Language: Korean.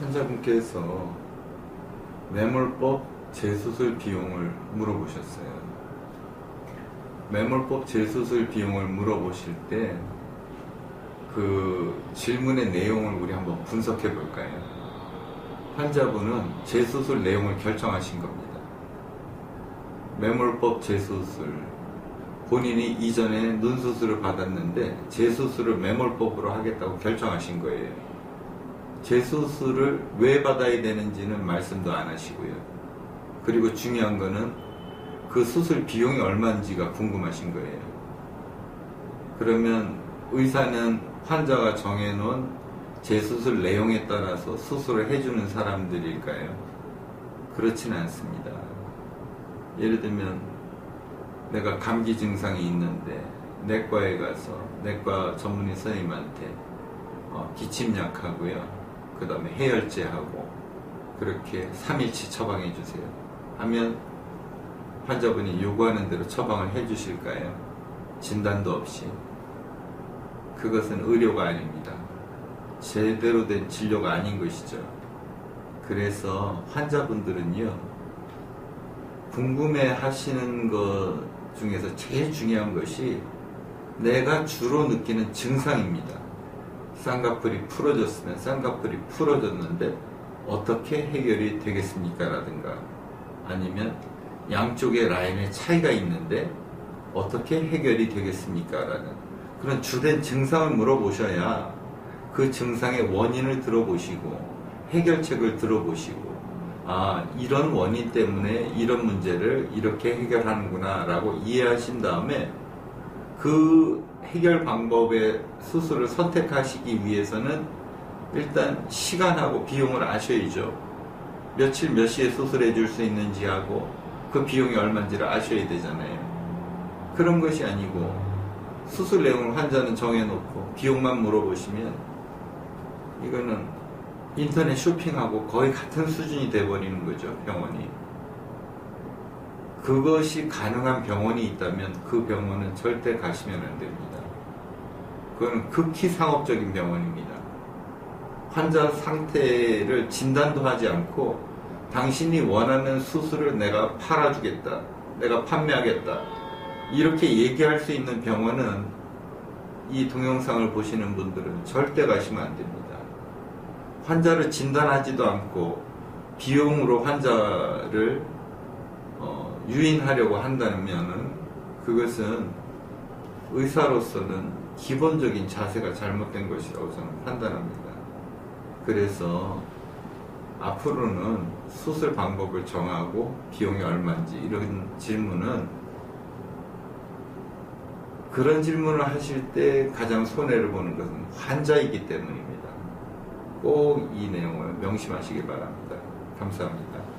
환자분께서 매몰법 재수술 비용을 물어보셨어요. 매몰법 재수술 비용을 물어보실 때 그 질문의 내용을 우리 한번 분석해 볼까요? 환자분은 재수술 내용을 결정하신 겁니다. 매몰법 재수술 본인이 이전에 눈 수술을 받았는데 재수술을 매몰법으로 하겠다고 결정하신 거예요. 재수술을 왜 받아야 되는지는 말씀도 안 하시고요. 그리고 중요한 거는 그 수술 비용이 얼마인지가 궁금하신 거예요. 그러면 의사는 환자가 정해놓은 재수술 내용에 따라서 수술을 해주는 사람들일까요? 그렇지는 않습니다. 예를 들면 내가 감기 증상이 있는데 내과에 가서 내과 전문의 선생님한테 어, 기침약하고요. 그 다음에 해열제하고 그렇게 3일치 처방해 주세요. 하면 환자분이 요구하는 대로 처방을 해 주실까요? 진단도 없이. 그것은 의료가 아닙니다. 제대로 된 진료가 아닌 것이죠. 그래서 환자분들은요, 궁금해 하시는 것 중에서 제일 중요한 것이 내가 주로 느끼는 증상입니다. 쌍꺼풀이 풀어졌으면 쌍꺼풀이 풀어졌는데 어떻게 해결이 되겠습니까? 라든가 아니면 양쪽의 라인에 차이가 있는데 어떻게 해결이 되겠습니까? 라는 그런 주된 증상을 물어보셔야 그 증상의 원인을 들어보시고 해결책을 들어보시고 아 이런 원인 때문에 이런 문제를 이렇게 해결하는구나 라고 이해하신 다음에 그 해결 방법의 수술을 선택하시기 위해서는 일단 시간하고 비용을 아셔야죠. 며칠 몇 시에 수술해 줄 수 있는지 하고 그 비용이 얼마인지를 아셔야 되잖아요. 그런 것이 아니고 수술 내용을 환자는 정해놓고 비용만 물어보시면 이거는 인터넷 쇼핑하고 거의 같은 수준이 돼버리는 거죠, 병원이. 그것이 가능한 병원이 있다면 그 병원은 절대 가시면 안 됩니다. 그건 극히 상업적인 병원입니다. 환자 상태를 진단도 하지 않고 당신이 원하는 수술을 내가 팔아주겠다. 내가 판매하겠다. 이렇게 얘기할 수 있는 병원은 이 동영상을 보시는 분들은 절대 가시면 안 됩니다. 환자를 진단하지도 않고 비용으로 환자를 어, 유인하려고 한다면은 그것은 의사로서는 기본적인 자세가 잘못된 것이라고 저는 판단합니다. 그래서 앞으로는 수술 방법을 정하고 비용이 얼마인지 이런 질문은 그런 질문을 하실 때 가장 손해를 보는 것은 환자이기 때문입니다. 꼭 이 내용을 명심하시기 바랍니다. 감사합니다.